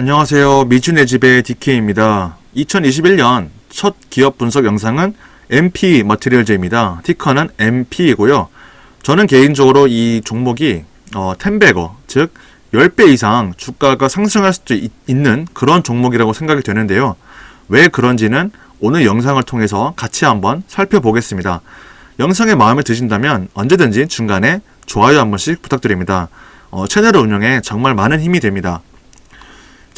안녕하세요. 미준의 집의 DK입니다. 2021년 첫 기업 분석 영상은 MP 머티리얼즈입니다. 티커는 MP이고요. 저는 개인적으로 이 종목이 어, 10배거, 즉 10배 이상 주가가 상승할 수도 있, 는 그런 종목이라고 생각이 되는데요. 왜 그런지는 오늘 영상을 통해서 같이 한번 살펴보겠습니다. 영상에 마음에 드신다면 언제든지 중간에 좋아요 한 번씩 부탁드립니다. 어, 채널을 운영에 정말 많은 힘이 됩니다.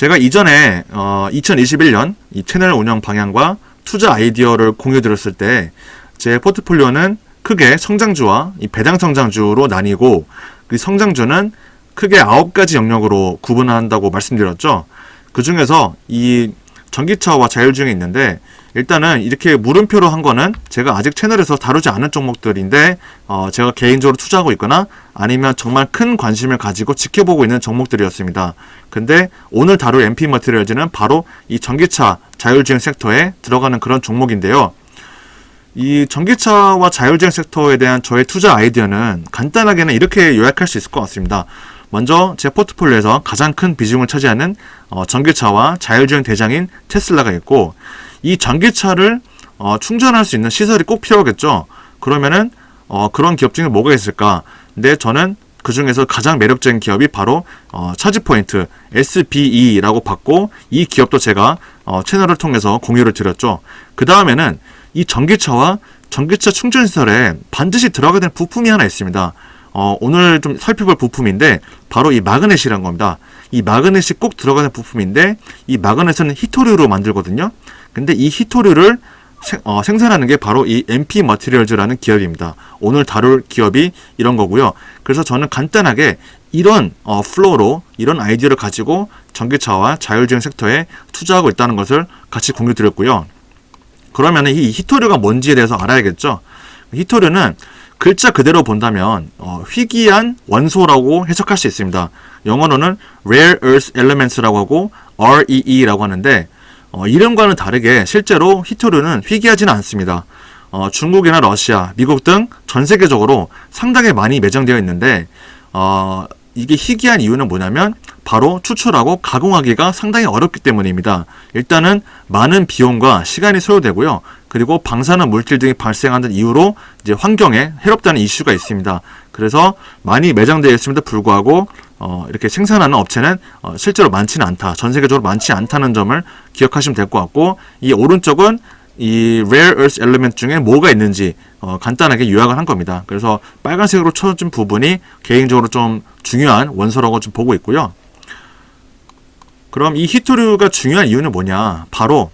제가 이전에 어, 2021년 이 채널 운영 방향과 투자 아이디어를 공유 드렸을 때 제 포트폴리오는 크게 성장주와 이 배당 성장주로 나뉘고 그 성장주는 크게 아홉 가지 영역으로 구분한다고 말씀드렸죠. 그 중에서 이 전기차와 자율주행이 있는데 일단은 이렇게 물음표로 한 거는 제가 아직 채널에서 다루지 않은 종목들인데 어, 제가 개인적으로 투자하고 있거나 아니면 정말 큰 관심을 가지고 지켜보고 있는 종목들이었습니다. 근데 오늘 다룰 MP 머티리얼즈는 바로 이 전기차 자율주행 섹터에 들어가는 그런 종목인데요. 이 전기차와 자율주행 섹터에 대한 저의 투자 아이디어는 간단하게는 이렇게 요약할 수 있을 것 같습니다. 먼저 제 포트폴리오에서 가장 큰 비중을 차지하는 어, 전기차와 자율주행 대장인 테슬라가 있고 이 전기차를 어, 충전할 수 있는 시설이 꼭 필요하겠죠. 그러면은 어, 그런 기업 중에 뭐가 있을까? 근데 저는 그 중에서 가장 매력적인 기업이 바로 어, 차지포인트 SPE라고 봤고 이 기업도 제가 어, 채널을 통해서 공유를 드렸죠. 그 다음에는 이 전기차와 전기차 충전 시설에 반드시 들어가야 되는 부품이 하나 있습니다. 어, 오늘 좀 살펴볼 부품인데 바로 이 마그넷이란 겁니다. 이 마그넷이 꼭 들어가는 부품인데 이 마그넷은 히토류로 만들거든요. 근데 이 히토류를 생, 어, 생산하는 게 바로 이 MP 머티리얼즈라는 기업입니다. 오늘 다룰 기업이 이런 거고요. 그래서 저는 간단하게 이런 어, 플로우로 이런 아이디어를 가지고 전기차와 자율주행 섹터에 투자하고 있다는 것을 같이 공유 드렸고요. 그러면 이 히토류가 뭔지에 대해서 알아야겠죠. 히토류는 글자 그대로 본다면 어, 희귀한 원소라고 해석할 수 있습니다. 영어로는 Rare Earth Elements라고 하고 REE라고 하는데 어, 이름과는 다르게 실제로 히토류는 희귀하지는 않습니다. 어, 중국이나 러시아, 미국 등 전 세계적으로 상당히 많이 매장되어 있는데 어, 이게 희귀한 이유는 뭐냐면 바로 추출하고 가공하기가 상당히 어렵기 때문입니다. 일단은 많은 비용과 시간이 소요되고요. 그리고 방사능 물질 등이 발생하는 이유로 이제 환경에 해롭다는 이슈가 있습니다. 그래서 많이 매장되어 있음에도 불구하고 어, 이렇게 생산하는 업체는 어, 실제로 많지는 않다. 전 세계적으로 많지 않다는 점을 기억하시면 될 것 같고 이 오른쪽은 이 rare earth element 중에 뭐가 있는지 어, 간단하게 요약을 한 겁니다. 그래서 빨간색으로 쳐준 부분이 개인적으로 좀 중요한 원소라고 좀 보고 있고요. 그럼 이 히토류가 중요한 이유는 뭐냐? 바로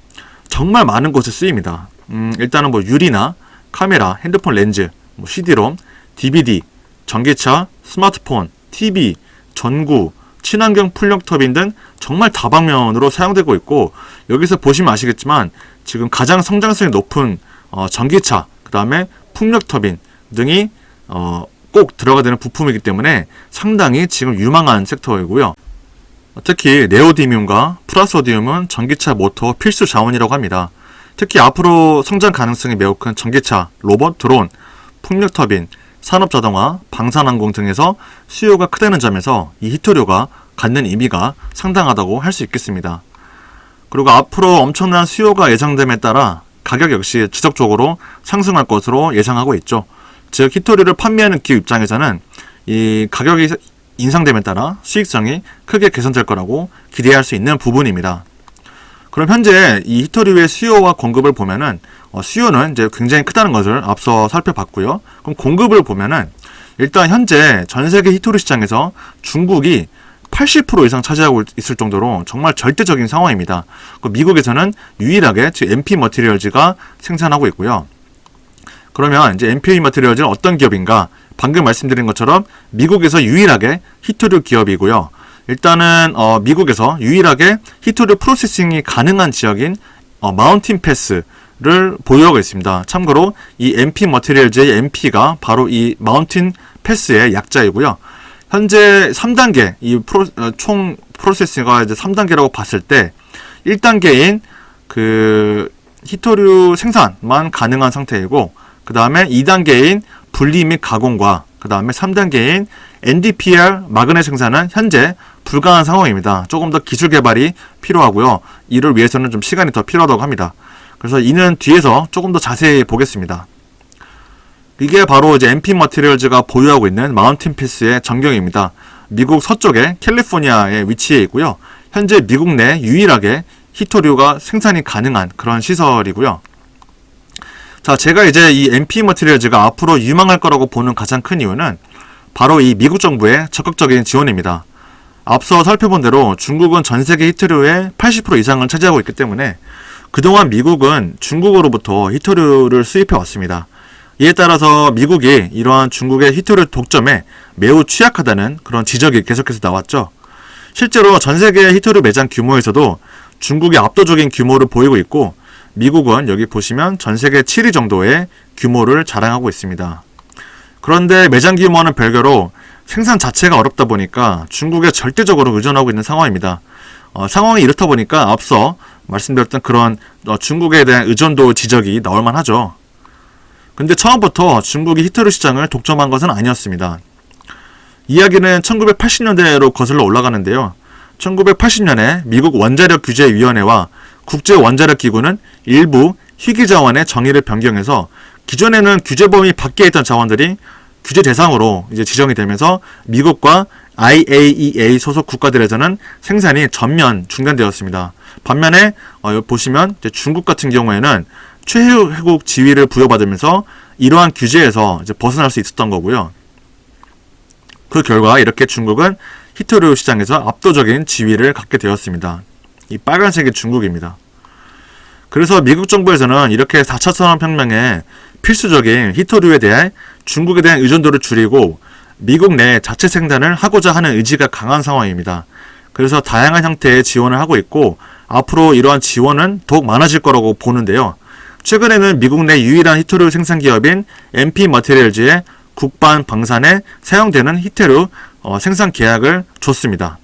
정말 많은 곳에 쓰입니다. 음, 일단은 뭐 유리나 카메라, 핸드폰 렌즈, 뭐 CD롬, DVD, 전기차, 스마트폰, TV, 전구, 친환경 풀력 터빈 등 정말 다방면으로 사용되고 있고 여기서 보시면 아시겠지만 지금 가장 성장성이 높은 어, 전기차, 그 다음에 풍력 터빈 등이 어, 꼭 들어가 되는 부품이기 때문에 상당히 지금 유망한 섹터이고요. 특히 네오디뮴과 플라소디움은 전기차 모터 필수 자원이라고 합니다. 특히 앞으로 성장 가능성이 매우 큰 전기차, 로봇, 드론, 풍력 터빈, 산업 자동화, 방산항공 등에서 수요가 크다는 점에서 이 히토류가 갖는 의미가 상당하다고 할 수 있겠습니다. 그리고 앞으로 엄청난 수요가 예상됨에 따라 가격 역시 지속적으로 상승할 것으로 예상하고 있죠. 즉 히토류를 판매하는 기업 입장에서는 이 가격이 인상됨에 따라 수익성이 크게 개선될 거라고 기대할 수 있는 부분입니다. 그럼 현재 이 히토류의 수요와 공급을 보면은 어, 수요는 이제 굉장히 크다는 것을 앞서 살펴봤고요. 그럼 공급을 보면은 일단 현재 전 세계 히토류 시장에서 중국이 80% 이상 차지하고 있을 정도로 정말 절대적인 상황입니다. 그 미국에서는 유일하게 즉 MP 머티리얼즈가 생산하고 있고요. 그러면 이제 MP 머티리얼즈는 어떤 기업인가? 방금 말씀드린 것처럼 미국에서 유일하게 히토류 기업이고요. 일단은 어, 미국에서 유일하게 히토류 프로세싱이 가능한 지역인 어, 마운틴 패스 를 보유하고 있습니다. 참고로 이 MP 머티리얼즈의 MP가 바로 이 마운틴 패스의 약자이고요. 현재 3단계 이 프로, 어, 총 프로세싱가 이제 3단계라고 봤을 때 1단계인 그 히토류 생산만 가능한 상태이고 그 다음에 2단계인 분리 및 가공과 그그 다음에 3단계인 NdPr 마그네 생산은 현재 불가한 상황입니다. 조금 더 기술 개발이 필요하고요. 이를 위해서는 좀 시간이 더 필요하다고 합니다. 그래서 이는 뒤에서 조금 더 자세히 보겠습니다. 이게 바로 이제 MP 머티리얼즈가 보유하고 있는 마운틴 피스의 전경입니다. 미국 서쪽의 캘리포니아에 위치해 있고요. 현재 미국 내 유일하게 히토류가 생산이 가능한 그런 시설이고요. 자, 제가 이제 이 MP 머티리얼즈가 앞으로 유망할 거라고 보는 가장 큰 이유는 바로 이 미국 정부의 적극적인 지원입니다. 앞서 살펴본 대로 중국은 전 세계 히토류의 80% 이상을 차지하고 있기 때문에 그동안 미국은 중국으로부터 히토류를 수입해 왔습니다. 이에 따라서 미국이 이러한 중국의 히토류 독점에 매우 취약하다는 그런 지적이 계속해서 나왔죠. 실제로 전 세계 히토류 매장 규모에서도 중국이 압도적인 규모를 보이고 있고 미국은 여기 보시면 전 세계 7위 정도의 규모를 자랑하고 있습니다. 그런데 매장 규모는 별개로 생산 자체가 어렵다 보니까 중국에 절대적으로 의존하고 있는 상황입니다. 어, 상황이 이렇다 보니까 앞서 말씀드렸던 그런 어, 중국에 대한 의존도 지적이 나올 만 하죠. 근데 처음부터 중국이 히토류 시장을 독점한 것은 아니었습니다. 이야기는 1980년대로 거슬러 올라가는데요. 1980년에 미국 원자력 규제위원회와 국제 원자력 기구는 일부 희귀 자원의 정의를 변경해서 기존에는 규제 범위 밖에 있던 자원들이 규제 대상으로 이제 지정이 되면서 미국과 IAEA 소속 국가들에서는 생산이 전면 중단되었습니다. 반면에 어, 보시면 중국 같은 경우에는 최혜국 지위를 부여받으면서 이러한 규제에서 벗어날 수 있었던 거고요. 그 결과 이렇게 중국은 히토류 시장에서 압도적인 지위를 갖게 되었습니다. 이 빨간색이 중국입니다. 그래서 미국 정부에서는 이렇게 4차 산업혁명에 필수적인 히토류에 대해 중국에 대한 의존도를 줄이고 미국 내 자체 생산을 하고자 하는 의지가 강한 상황입니다. 그래서 다양한 형태의 지원을 하고 있고 앞으로 이러한 지원은 더욱 많아질 거라고 보는데요. 최근에는 미국 내 유일한 히토류 생산 기업인 MP 머티리얼즈의 국반 방산에 사용되는 히토류 어, 생산 계약을 줬습니다.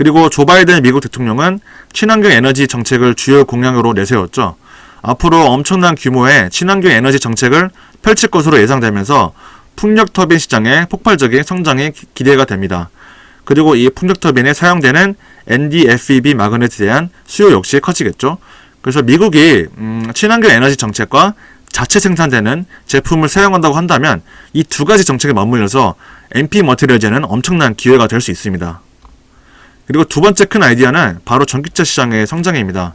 그리고 조 바이든 미국 대통령은 친환경 에너지 정책을 주요 공약으로 내세웠죠. 앞으로 엄청난 규모의 친환경 에너지 정책을 펼칠 것으로 예상되면서 풍력 터빈 시장의 폭발적인 성장이 기- 기대가 됩니다. 그리고 이 풍력 터빈에 사용되는 NDFEB 마그넷에 대한 수요 역시 커지겠죠. 그래서 미국이 음, 친환경 에너지 정책과 자체 생산되는 제품을 사용한다고 한다면 이 두 가지 정책에 맞물려서 MP 머티리얼즈는 엄청난 기회가 될 수 있습니다. 그리고 두 번째 큰 아이디어는 바로 전기차 시장의 성장입니다.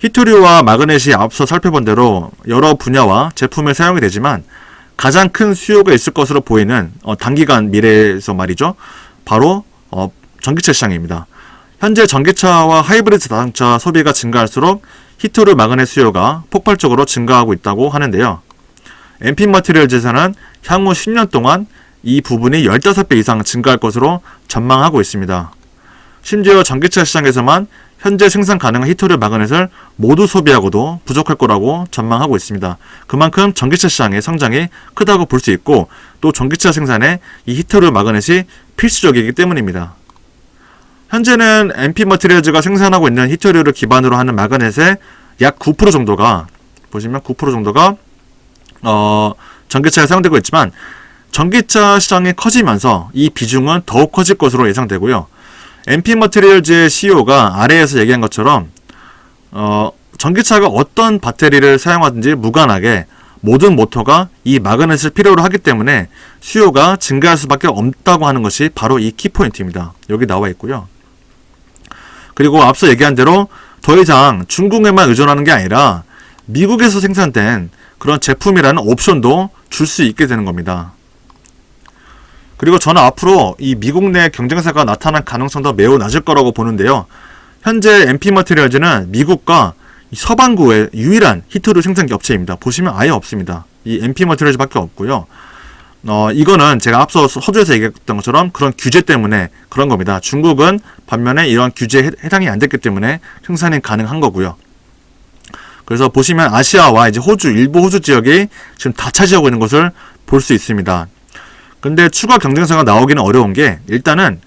히토류와 마그넷이 앞서 살펴본 대로 여러 분야와 제품에 사용이 되지만 가장 큰 수요가 있을 것으로 보이는 어, 단기간 미래에서 말이죠. 바로 어, 전기차 시장입니다. 현재 전기차와 하이브리드 자동차 소비가 증가할수록 히토류 마그넷 수요가 폭발적으로 증가하고 있다고 하는데요. MP 머티리얼즈에서는 향후 10년 동안 이 부분이 15배 이상 증가할 것으로 전망하고 있습니다. 심지어 전기차 시장에서만 현재 생산 가능한 히토류 마그넷을 모두 소비하고도 부족할 거라고 전망하고 있습니다. 그만큼 전기차 시장의 성장이 크다고 볼 수 있고 또 전기차 생산에 이 히토류 마그넷이 필수적이기 때문입니다. 현재는 MP 머티리얼즈가 생산하고 있는 히토류를 기반으로 하는 마그넷의 약 9% 정도가 보시면 9% 정도가 어, 전기차에 사용되고 있지만 전기차 시장이 커지면서 이 비중은 더욱 커질 것으로 예상되고요. MP 머티리얼즈의 CEO가 아래에서 얘기한 것처럼 어, 전기차가 어떤 배터리를 사용하든지 무관하게 모든 모터가 이 마그넷을 필요로 하기 때문에 수요가 증가할 수밖에 없다고 하는 것이 바로 이 키포인트입니다. 여기 나와 있고요. 그리고 앞서 얘기한 대로 더 이상 중국에만 의존하는 게 아니라 미국에서 생산된 그런 제품이라는 옵션도 줄 수 있게 되는 겁니다. 그리고 저는 앞으로 이 미국 내 경쟁사가 나타날 가능성도 매우 낮을 거라고 보는데요. 현재 MP 머티리얼즈는 미국과 이 서반구의 유일한 히토류 생산기 업체입니다. 보시면 아예 없습니다. 이 MP 머티리얼즈밖에 없고요. 어, 이거는 제가 앞서 서두에서 얘기했던 것처럼 그런 규제 때문에 그런 겁니다. 중국은 반면에 이러한 규제에 해- 해당이 안 됐기 때문에 생산이 가능한 거고요. 그래서 보시면 아시아와 이제 호주, 일부 호주 지역이 지금 다 차지하고 있는 것을 볼 수 있습니다. 근데 추가 경쟁사가 나오기는 어려운 게 일단은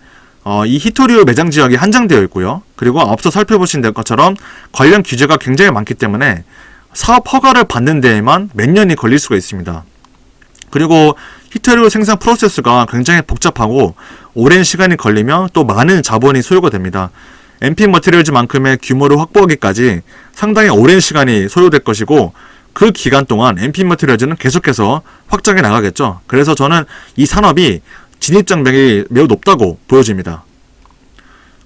어, 이 히토류 매장 지역이 한정되어 있고요. 그리고 앞서 살펴보신 것처럼 관련 규제가 굉장히 많기 때문에 사업 허가를 받는 데에만 몇 년이 걸릴 수가 있습니다. 그리고 히터류 생산 프로세스가 굉장히 복잡하고 오랜 시간이 걸리며 또 많은 자본이 소요가 됩니다. MP 머티리얼즈만큼의 규모를 확보하기까지 상당히 오랜 시간이 소요될 것이고 그 기간 동안 MP 머티리얼즈는 계속해서 확장해 나가겠죠. 그래서 저는 이 산업이 진입 장벽이 매우 높다고 보여집니다.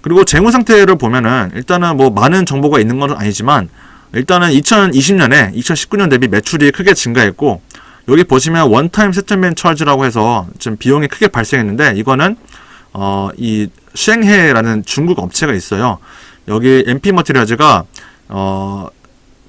그리고 재무 상태를 보면은 일단은 뭐 많은 정보가 있는 건 아니지만 일단은 2020년에 2019년 대비 매출이 크게 증가했고 여기 보시면 원타임 세틀맨 차지라고 해서 지금 비용이 크게 발생했는데 이거는 어이 쉥헤라는 중국 업체가 있어요. 여기 MP 머티리얼즈가 어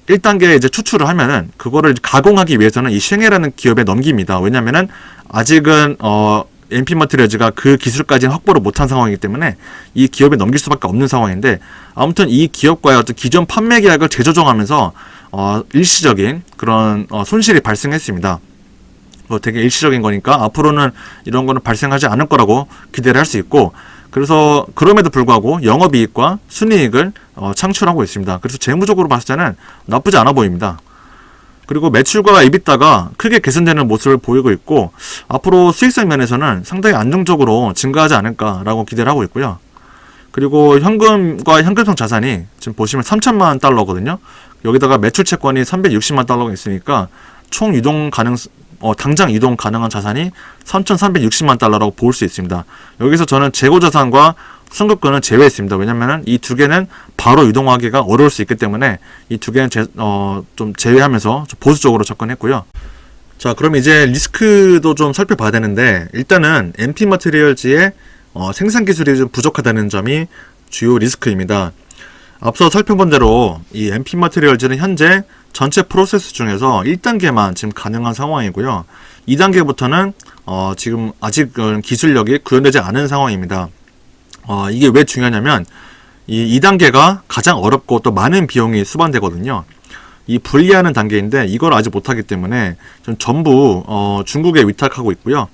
1단계 이제 추출을 하면은 그거를 가공하기 위해서는 이 쉥헤라는 기업에 넘깁니다. 왜냐면은 아직은 어 MP 머티리얼즈가 그 기술까지는 확보를 못한 상황이기 때문에 이 기업에 넘길 수밖에 없는 상황인데 아무튼 이 기업과의 어떤 기존 판매 계약을 재조정하면서 어 일시적인 그런 어 손실이 발생했습니다. 뭐 되게 일시적인 거니까 앞으로는 이런 거는 발생하지 않을 거라고 기대를 할 수 있고 그래서 그럼에도 불구하고 영업이익과 순이익을 어, 창출하고 있습니다. 그래서 재무적으로 봤을 때는 나쁘지 않아 보입니다. 그리고 매출과 EBITDA가 크게 개선되는 모습을 보이고 있고 앞으로 수익성 면에서는 상당히 안정적으로 증가하지 않을까라고 기대를 하고 있고요. 그리고 현금과 현금성 자산이 지금 보시면 3천만 달러거든요. 여기다가 매출 채권이 360만 달러가 있으니까 총 유동 가능 어, 당장 이동 가능한 자산이 3,360만 달러라고 볼 수 있습니다. 여기서 저는 재고 자산과 선급권은 제외했습니다. 왜냐면은 이 두 개는 바로 유동하기가 어려울 수 있기 때문에 이 두 개는 제, 어, 좀 제외하면서 좀 보수적으로 접근했고요. 자, 그럼 이제 리스크도 좀 살펴봐야 되는데 일단은 MP 머티리얼즈의 어, 생산 기술이 좀 부족하다는 점이 주요 리스크입니다. 앞서 살펴본 대로 이 MP 머티리얼즈는 현재 전체 프로세스 중에서 1단계만 지금 가능한 상황이고요. 2단계부터는 어, 지금 아직 기술력이 구현되지 않은 상황입니다. 어, 이게 왜 중요하냐면 이 2단계가 가장 어렵고 또 많은 비용이 수반되거든요. 이 분리하는 단계인데 이걸 아직 못하기 때문에 좀 전부 어, 중국에 위탁하고 있고요.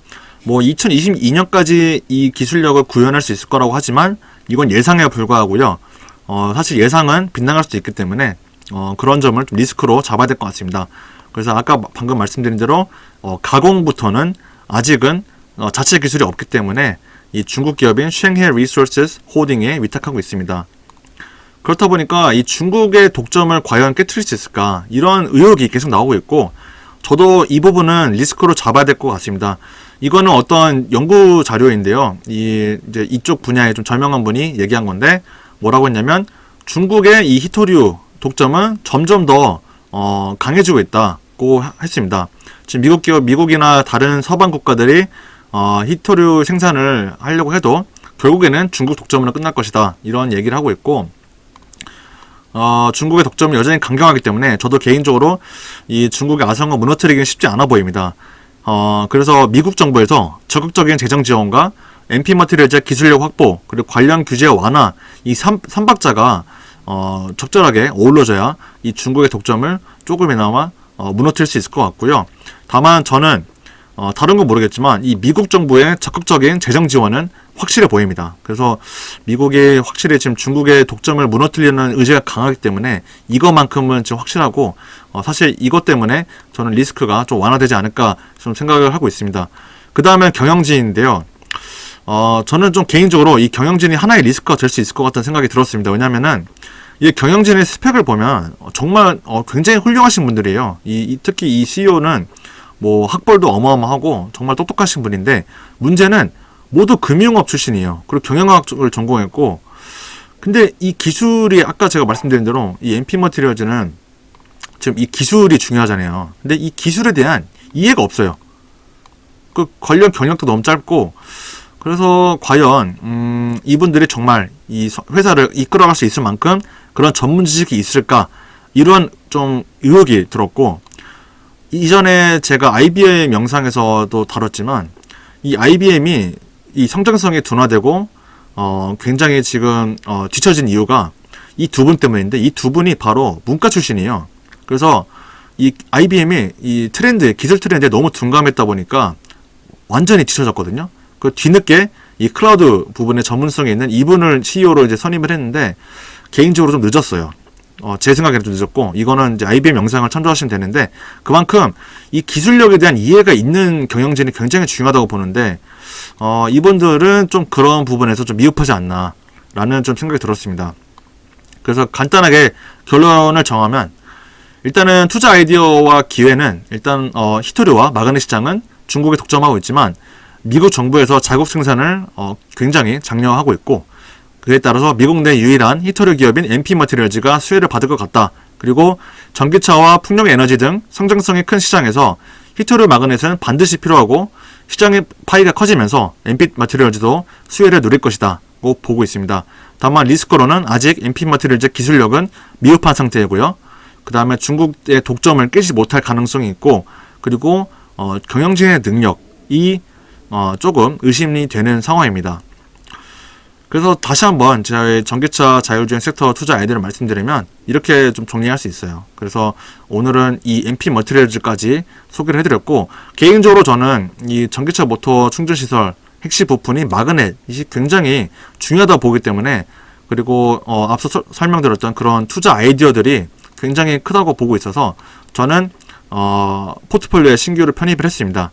뭐 2022년까지 이 기술력을 구현할 수 있을 거라고 하지만 이건 예상에 불과하고요. 어, 사실 예상은 빗나갈 수도 있기 때문에 어, 그런 점을 좀 리스크로 잡아야 될 것 같습니다. 그래서 아까 방금 말씀드린 대로 어, 가공부터는 아직은 어, 자체 기술이 없기 때문에 이 중국 기업인 쉥헤 리소스스 홀딩에 위탁하고 있습니다. 그렇다 보니까 이 중국의 독점을 과연 깨트릴 수 있을까 이런 의혹이 계속 나오고 있고 저도 이 부분은 리스크로 잡아야 될 것 같습니다. 이거는 어떤 연구 자료인데요. 이 이제 이쪽 분야에 좀 저명한 분이 얘기한 건데 뭐라고 했냐면 중국의 이 히토류 독점은 점점 더 어, 강해지고 있다고 했습니다. 지금 미국 기업, 미국이나 다른 서방 국가들이 어, 히토류 생산을 하려고 해도 결국에는 중국 독점으로 끝날 것이다. 이런 얘기를 하고 있고 어, 중국의 독점은 여전히 강경하기 때문에 저도 개인적으로 이 중국의 아성을 무너뜨리기는 쉽지 않아 보입니다. 어, 그래서 미국 정부에서 적극적인 재정 지원과 MP 머티리얼즈 기술력 확보 그리고 관련 규제 완화 이 3, 삼박자가 어, 적절하게 어우러져야 이 중국의 독점을 조금이나마 어, 무너뜨릴 수 있을 것 같고요. 다만 저는 어, 다른 건 모르겠지만 이 미국 정부의 적극적인 재정 지원은 확실해 보입니다. 그래서 미국이 확실히 지금 중국의 독점을 무너뜨리려는 의지가 강하기 때문에 이것만큼은 지금 확실하고 어, 사실 이것 때문에 저는 리스크가 좀 완화되지 않을까 좀 생각을 하고 있습니다. 그 다음에 경영진인데요. 어, 저는 좀 개인적으로 이 경영진이 하나의 리스크가 될 수 있을 것 같다는 생각이 들었습니다. 왜냐면은 이 경영진의 스펙을 보면 어, 정말 어, 굉장히 훌륭하신 분들이에요. 이, 이 특히 이 CEO는 뭐 학벌도 어마어마하고 정말 똑똑하신 분인데 문제는 모두 금융업 출신이에요. 그리고 경영학을 전공했고 근데 이 기술이 아까 제가 말씀드린 대로 이 MP 머티리얼즈는 지금 이 기술이 중요하잖아요. 근데 이 기술에 대한 이해가 없어요. 그 관련 경력도 너무 짧고 그래서 과연 음, 이분들이 정말 이 서- 회사를 이끌어갈 수 있을 만큼 그런 전문 지식이 있을까 이런 좀 의혹이 들었고 이전에 제가 IBM 영상에서도 다뤘지만 이 IBM이 이 성장성이 둔화되고 어, 굉장히 지금 어, 뒤처진 이유가 이 두 분 때문인데 이 두 분이 바로 문과 출신이에요. 그래서 이 IBM이 이 트렌드 기술 트렌드에 너무 둔감했다 보니까 완전히 뒤처졌거든요. 그 뒤늦게 이 클라우드 부분에 전문성이 있는 이분을 CEO로 이제 선임을 했는데 개인적으로 좀 늦었어요. 어, 제 생각에는 좀 늦었고 이거는 이제 IBM 영상을 참조하시면 되는데 그만큼 이 기술력에 대한 이해가 있는 경영진이 굉장히 중요하다고 보는데 어, 이분들은 좀 그런 부분에서 좀 미흡하지 않나라는 좀 생각이 들었습니다. 그래서 간단하게 결론을 정하면 일단은 투자 아이디어와 기회는 일단 어, 히토리와 마그네 시장은 중국에 독점하고 있지만 미국 정부에서 자국 생산을 어, 굉장히 장려하고 있고 그에 따라서 미국 내 유일한 히토리 기업인 MP 머티리얼즈가 수혜를 받을 것 같다. 그리고 전기차와 풍력 에너지 등 성장성이 큰 시장에서 히토리 마그넷은 반드시 필요하고 시장의 파이가 커지면서 MP 머티리얼즈도 수혜를 누릴 것이다 고 보고 있습니다. 다만 리스크로는 아직 MP 머티리얼즈 기술력은 미흡한 상태이고요. 그 다음에 중국의 독점을 깨지 못할 가능성이 있고 그리고 어, 경영진의 능력이 어, 조금 의심이 되는 상황입니다. 그래서 다시 한번 제 전기차 자율주행 섹터 투자 아이디어를 말씀드리면 이렇게 좀 정리할 수 있어요. 그래서 오늘은 이 MP 머티리얼즈까지 소개를 해드렸고 개인적으로 저는 이 전기차 모터 충전 시설 핵심 부품이 마그넷이 굉장히 중요하다 보기 때문에 그리고 어, 앞서 서- 설명드렸던 그런 투자 아이디어들이 굉장히 크다고 보고 있어서 저는 어, 포트폴리오에 신규를 편입을 했습니다.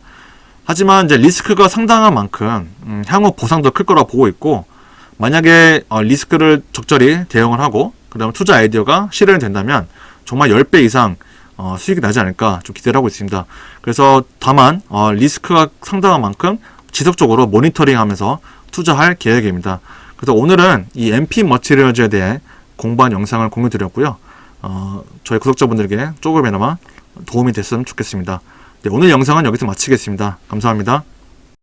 하지만 이제 리스크가 상당한 만큼 음, 향후 보상도 클 거라 보고 있고 만약에 어, 리스크를 적절히 대응을 하고 그다음 투자 아이디어가 실현이 된다면 정말 10배 이상 어, 수익이 나지 않을까 좀 기대를 하고 있습니다. 그래서 다만 어, 리스크가 상당한 만큼 지속적으로 모니터링하면서 투자할 계획입니다. 그래서 오늘은 이 MP 머티리얼즈에 대해 공부한 영상을 공유 드렸고요. 어, 저희 구독자분들에게 조금이나마 도움이 됐으면 좋겠습니다. 네, 오늘 영상은 여기서 마치겠습니다. 감사합니다.